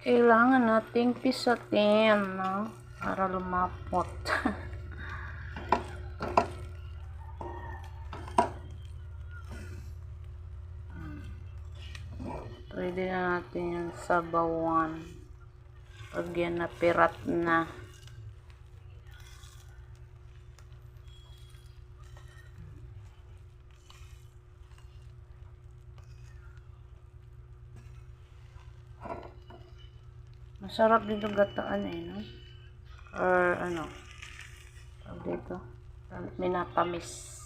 Kailangan nating pisatin, no? Para lumapot. Pwede na natin yung sabawan. Pag yan napirat na. Masarap dito gataan eh, no? Or ano? Tawag dito. Minatamis.